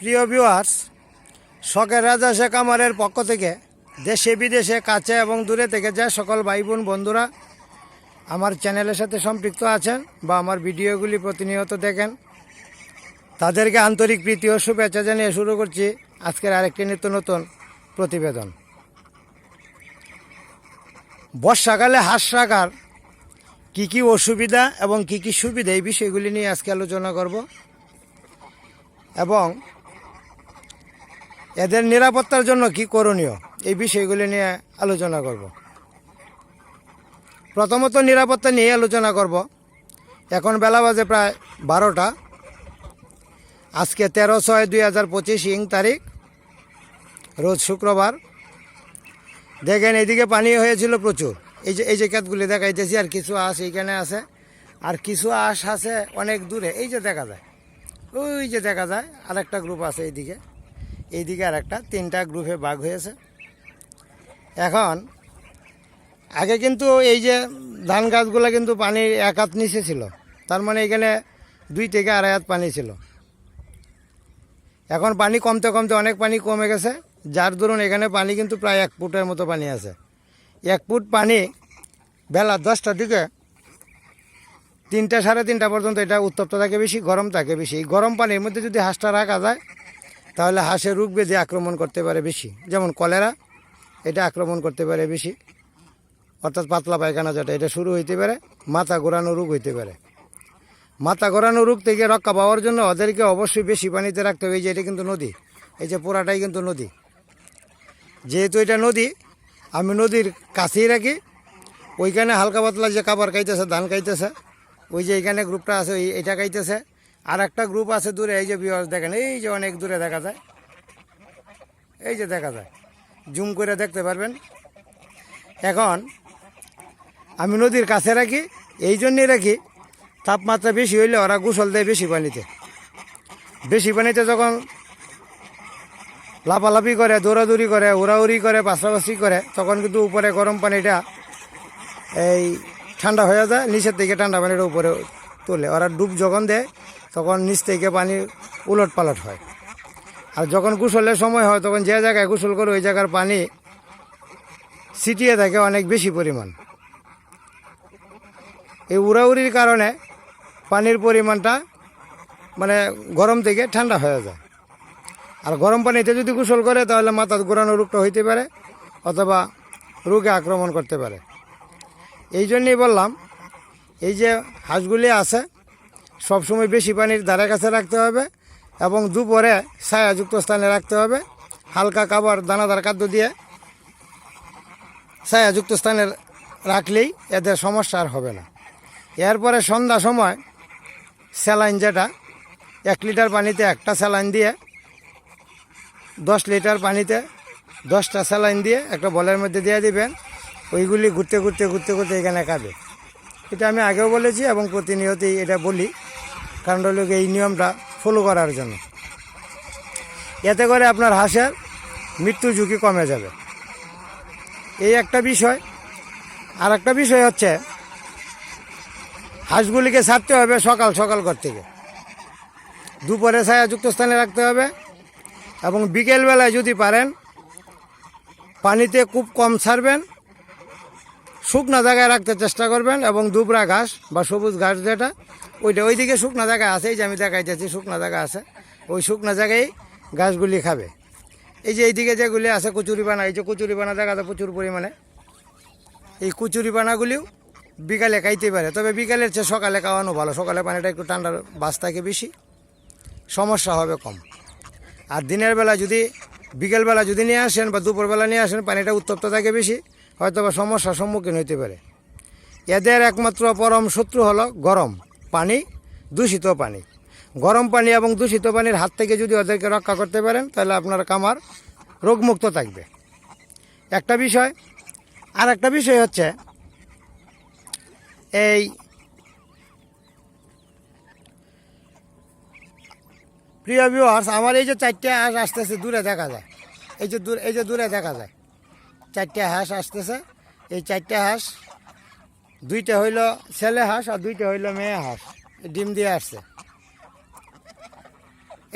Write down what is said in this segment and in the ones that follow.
প্রিয় ভিউয়ার্স শখের রাজা শেখ আমারের পক্ষ থেকে দেশে, বিদেশে, কাছে এবং দূরে থেকে যে সকল ভাই বোন বন্ধুরা আমার চ্যানেলের সাথে সম্পৃক্ত আছেন বা আমার ভিডিওগুলি প্রতিনিয়ত দেখেন, তাদেরকে আন্তরিক প্রীতি ও শুভেচ্ছা জানিয়ে শুরু করছি আজকের আরেকটি নিত্য নতুন প্রতিবেদন। বর্ষাকালে হাঁস রাখার কী কী অসুবিধা এবং কী কী সুবিধা এই বিষয়গুলি নিয়ে আজকে আলোচনা করব এবং এদের নিরাপত্তার জন্য কি করণীয়? এই বিষয়গুলি নিয়ে আলোচনা করব। প্রথমত নিরাপত্তা নিয়ে আলোচনা করব। এখন বেলা বাজে প্রায় বারোটা। আজকে তেরো ছয় দুই হাজার পঁচিশ ইং তারিখ, রোজ শুক্রবার। দেখেন এইদিকে পানি হয়েছিল প্রচুর। এই যে এই যে ক্ষেতগুলি দেখাইতেছি, আর কিছু আঁশ এইখানে আছে, আর কিছু আঁশ আছে অনেক দূরে। এই যে দেখা যায়, ওই যে দেখা যায় আর একটা গ্রুপ আছে এইদিকে। এইদিকে আর একটা তিনটা গ্রুপে বাঘ হয়েছে। এখন, আগে কিন্তু এই যে ধান গাছগুলো কিন্তু পানির এক হাত নিচে ছিল, তার মানে এখানে দুই থেকে আড়াই হাত পানি ছিল। এখন পানি কমতে কমতে অনেক পানি কমে গেছে, যার দরুন এখানে পানি কিন্তু প্রায় এক ফুটের মতো পানি আছে। এক ফুট পানি বেলা দশটার দিকে, তিনটা সাড়ে তিনটা পর্যন্ত এটা উত্তপ্ত থাকে বেশি, গরম থাকে বেশি। গরম পানির মধ্যে যদি হাঁসটা রাখা যায় তাহলে হাঁসের রোগ ব্যাধি আক্রমণ করতে পারে বেশি। যেমন কলেরা, এটা আক্রমণ করতে পারে বেশি। অর্থাৎ পাতলা পায়খানা যেটা, এটা শুরু হইতে পারে, মাথা ঘোরানো রোগ হইতে পারে। মাথা ঘোরানো রোগ থেকে রক্ষা পাওয়ার জন্য ওদেরকে অবশ্যই বেশি পানিতে রাখতে হবে। এই যে এটা কিন্তু নদী, এই যে পোড়াটাই কিন্তু নদী। যেহেতু এটা নদী, আমি নদীর কাছেই রাখি। ওইখানে হালকা পাতলা যে কাবার খাইতেছে, ধান খাইতেছে, ওই যে এইখানে গ্রুপটা আছে এটা খাইতেছে। আর একটা গ্রুপ আছে দূরে, এই যে বিয়ার দেখেন, এই যে অনেক দূরে দেখা যায়। এই যে দেখা যায়। জুম করে দেখতে পারবেন। এখন আমি নদীর কাছে রাখি, এই জন্যই রাখি, তাপমাত্রা বেশি হইলে ওরা গোসল দেয় বেশি পানিতে। বেশি পানিতে যখন লাফালাফি করে, দৌড়াদৌড়ি করে, উড়াউড়ি করে, পাশাপাশি করে, তখন কিন্তু উপরে গরম পানিটা এই ঠান্ডা হয়ে যায়, নিচের থেকে ঠান্ডা পানিটা উপরে তোলে। ওরা ডুব যখন দেয়, তখন নিচ থেকে পানি উলট পালট হয়। আর যখন গোসলের সময় হয়, তখন যে জায়গায় গোসল করে, ওই জায়গার পানি ছিটিয়ে থাকে অনেক বেশি পরিমাণ। এই উড়াউড়ির কারণে পানির পরিমাণটা মানে গরম থেকে ঠান্ডা হয়ে যায়। আর গরম পানিতে যদি গোসল করে, তাহলে মাথা ঘোরানো রোগটা হইতে পারে, অথবা রোগে আক্রমণ করতে পারে। এই জন্যই বললাম এই যে হাঁসগুলি আছে, সবসময় বেশি পানির ধারে কাছে রাখতে হবে এবং দুপুরে ছায়াযুক্ত স্থানে রাখতে হবে। হালকা খাবার, দানাদার খাদ্য দিয়ে ছায়াযুক্ত স্থানে রাখলেই এদের সমস্যা আর হবে না। এরপরে সন্ধ্যা সময় স্যালাইন যেটা, এক লিটার পানিতে একটা স্যালাইন দিয়ে, দশ লিটার পানিতে দশটা স্যালাইন দিয়ে একটা বলের মধ্যে দিয়ে দিবেন। ওইগুলি ঘুরতে ঘুরতে ঘুরতে ঘুরতে এখানে খাবে এটা আমি আগেও বলেছি এবং প্রতিনিয়তই এটা বলি। কারণ হলো এই নিয়মটা ফলো করার জন্য। এতে করে আপনার হাঁসের মৃত্যু ঝুঁকি কমে যাবে। এই একটা বিষয়। আর একটা বিষয় হচ্ছে, হাঁসগুলিকে ছাড়তে হবে সকাল সকাল ঘর থেকে। দুপুরে ছায়াযুক্ত স্থানে রাখতে হবে এবং বিকেলবেলায় যদি পারেন, পানিতে খুব কম ছাড়বেন শুকনা জায়গায় রাখতে চেষ্টা করবেন এবং দুবরা ঘাস বা সবুজ ঘাস যেটা, ওইটা ওইদিকে শুকনা জায়গা আছে, এই যে আমি দেখাইতেছি শুকনা জায়গা আছে, ওই শুকনা জায়গায় ঘাসগুলি খাবে। এই যে এইদিকে যেগুলি আছে কচুরি পানা এই যে কচুরি পানা দেখা যায় প্রচুর পরিমাণে। এই কচুরি পানাগুলিও বিকালে খাইতে পারে, তবে বিকালের চেয়ে সকালে খাওয়ানো ভালো, সকালে পানিটা একটু ঠান্ডার বাস থাকে বেশি, সমস্যা হবে কম। আর দিনের বেলা যদি, বিকেলবেলা যদি নিয়ে আসেন বা দুপুরবেলা নিয়ে আসেন, পানিটা উত্তপ্ত থাকে বেশি হয়তো বা সমস্যার সম্মুখীন হইতে পারে। এদের একমাত্র পরম শত্রু হলো গরম পানি, দূষিত পানি। গরম পানি এবং দূষিত পানির হাত থেকে যদি ওদেরকে রক্ষা করতে পারেন, তাহলে আপনার কামার রোগমুক্ত থাকবে। একটা বিষয় আর একটা বিষয় হচ্ছে, এই প্রিয় ভিউয়ার্স আমার এই যে চারটে আস আস্তে আস্তে দূরে দেখা যায়। এই যে দূরে, এই যে দূরে দেখা যায়। চারটে হাঁস আসতেছে। এই চারটে হাঁস, দুইটা হইল ছেলে হাঁস আর দুইটা হইল মেয়ে হাঁস। ডিম দিয়ে আসছে।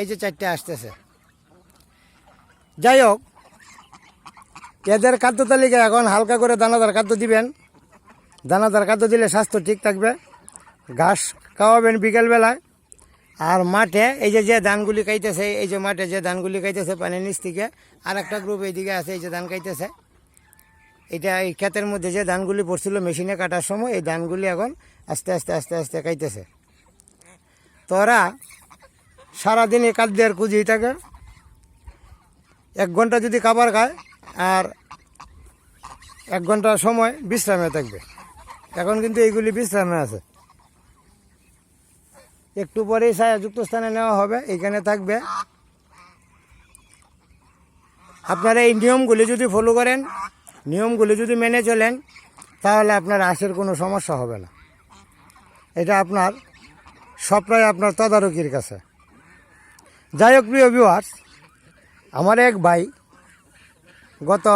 এই যে চারটে আসতেছে। যাই হোক, এদের খাদ্য তালিকা এখন হালকা করে দানাদার খাদ্য দিবেন। দানাদার খাদ্য দিলে স্বাস্থ্য ঠিক থাকবে। ঘাস খাওয়াবেন বিকেলবেলায়। আর মাঠে এই যে যে ধানগুলি খাইতেছে, এই যে মাঠে যে ধানগুলি খাইতেছে পানির নিচ থেকে আর একটা গ্রুপ এইদিকে আছে, এই যে ধান খাইতেছে। এটা এই ক্ষেতের মধ্যে যে ধানগুলি পড়ছিল মেশিনে কাটার সময়, এই ধানগুলি এখন আস্তে আস্তে আস্তে আস্তে খাইতেছে তোরা সারাদিন এই খাদ্যের কুজিয়ে থাকে। এক ঘণ্টা যদি খাবার খায় আর এক ঘণ্টা সময় বিশ্রামে থাকবে। এখন কিন্তু এইগুলি বিশ্রামে আছে। একটু পরেই ছায়াযুক্ত স্থানে নেওয়া হবে, এখানে থাকবে। আপনারা এই নিয়মগুলি যদি ফলো করেন নিয়মগুলি যদি মেনে চলেন, তাহলে আপনার আশের কোনো সমস্যা হবে না। এটা আপনার সবটাই আপনার তদারকির কাছে। যাই হোক, প্রিয় ভিউয়ার্স আমার এক ভাই গত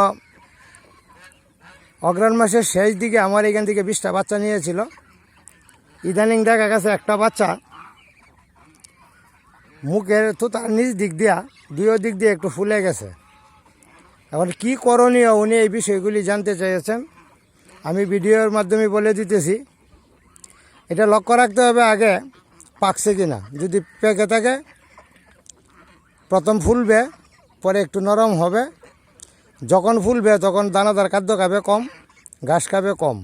অগ্রাণ মাসের শেষ দিকে আমার এখান থেকে বিশটা বাচ্চা নিয়েছিল। ইদানিং দেখা গেছে একটা বাচ্চা মুখের তো তার নিজ দিক দিয়া, দুই দিক দিয়ে একটু ফুলে গেছে। এখন কি করণীয় উনি এই বিষয়গুলি জানতে চেয়েছেন, আমি ভিডিওর মাধ্যমে বলে দিতেছি। এটা লক্ষ্য রাখতে হবে আগে পাকছে কিনা। যদি পেকে থাকে, প্রথম ফুলবে, পরে একটু নরম হবে। যখন ফুলবে, তখন দানাদার খাদ্য খাবে কম, ঘাস খাবে কম।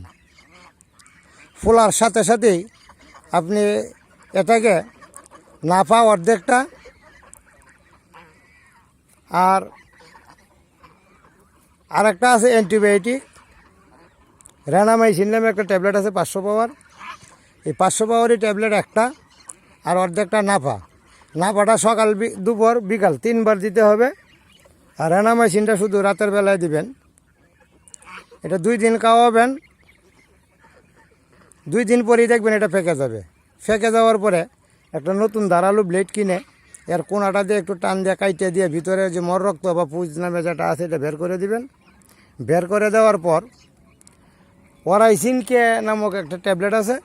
ফোলার সাথে সাথেই আপনি এটাকে নাফা অর্ধেকটা আর আরেকটা আছে অ্যান্টিবায়োটিক। র্যানামাইসিন নামে একটা ট্যাবলেট আছে, পাঁচশো পাওয়ার। এই পাঁচশো পাওয়ারই ট্যাবলেট একটা আর অর্ধেকটা নাফা। নাফাটা সকাল দুপুর, বিকাল তিনবার দিতে হবে। আর র্যানামাইসিনটা শুধু রাতের বেলায় দিবেন। এটা দুই দিন খাওয়াবেন। দুই দিন পরেই দেখবেন এটা ফেঁকে যাবে। ফেঁকে যাওয়ার পরে একটা নতুন ধারালো ব্লেড কিনে এর কোনাটা দিয়ে একটু টান দিয়ে কাইটে দিয়ে ভিতরে যে মর রক্ত বা পুজ নামে যেটা আছে এটা বের করে দিবেন। বের করে দেওয়ার পর ওরাইসিনকে নামক একটা ট্যাবলেট আছে।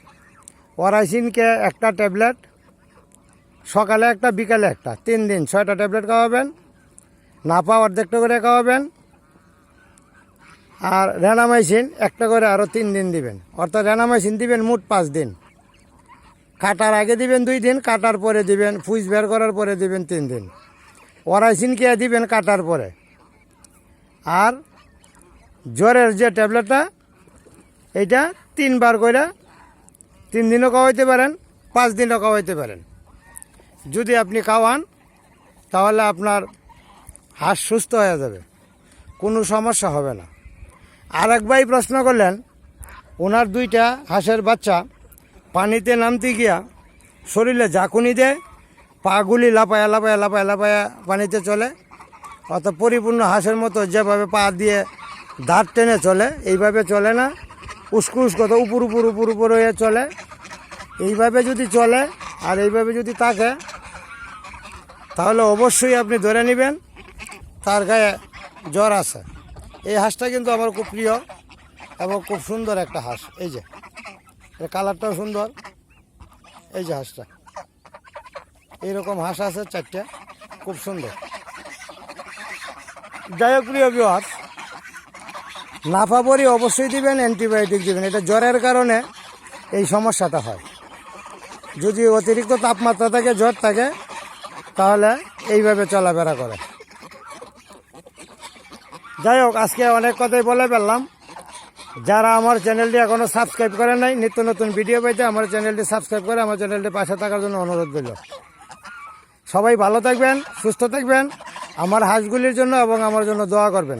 ওরাইসিনকে একটা ট্যাবলেট সকালে একটা, বিকালে একটা। তিন দিন ছয়টা ট্যাবলেট খাওয়াবেন নাপা অর্ধেকটা করে খাওয়াবেন, আর র্যানামাইসিন একটা করে আরও তিন দিন দিবেন। অর্থাৎ র্যানামাইসিন দিবেন মোট পাঁচ দিন। কাটার আগে দিবেন দুই দিন, কাটার পরে দিবেন, ফুইজ বের করার পরে দিবেন তিন দিন। ওরাইসিন কে দিবেন কাটার পরে। আর জ্বরের যে ট্যাবলেটটা, এইটা তিনবার করে তিন দিনও খাওয়াইতে পারেন, পাঁচ দিনও খাওয়াইতে পারেন। যদি আপনি খাওয়ান, তাহলে আপনার হাঁস সুস্থ হয়ে যাবে, কোনো সমস্যা হবে না। আর এক ভাই প্রশ্ন করলেন, ওনার দুইটা হাঁসের বাচ্চা পানিতে নামতে গিয়া শরীরে ঝাঁকুনি দেয় পাগুলি লাপায়া লাপায়া লাপায়া লাপায়া পানিতে চলে অত পরিপূর্ণ হাঁসের মতো যেভাবে পা দিয়ে দাঁত টেনে চলে, এইভাবে চলে না। উস্কু উস্কো তো উপর উপর উপর উপর হয়ে চলে। এইভাবে যদি চলে, আর এইভাবে যদি থাকে, তাহলে অবশ্যই আপনি ধরে নেবেন, তার গায়ে জ্বর আছে। এই হাঁসটা কিন্তু আমার খুব প্রিয় এবং খুব সুন্দর একটা হাঁস। এই যে কালারটাও সুন্দর। এই যে হাঁসটা। এইরকম হাঁস আছে চারটে, খুব সুন্দর। যাই হোক, প্রিয় বিহার নাফাবরি অবশ্যই দিবেন, অ্যান্টিবায়োটিক দিবেন। এটা জ্বরের কারণে এই সমস্যাটা হয়। যদি অতিরিক্ত তাপমাত্রা থাকে, জ্বর থাকে, তাহলে এইভাবে চলাফেরা করে যাই হোক, আজকে অনেক কথাই বলে ফেললাম। যারা আমার চ্যানেলটি এখনও সাবস্ক্রাইব করে নাই, নিত্য নতুন ভিডিও পাইতে আমার চ্যানেলটি সাবস্ক্রাইব করে আমার চ্যানেলটি পাশে থাকার জন্য অনুরোধ রইল। সবাই ভালো থাকবেন, সুস্থ থাকবেন। আমার হাঁসগুলির জন্য এবং আমার জন্য দোয়া করবেন।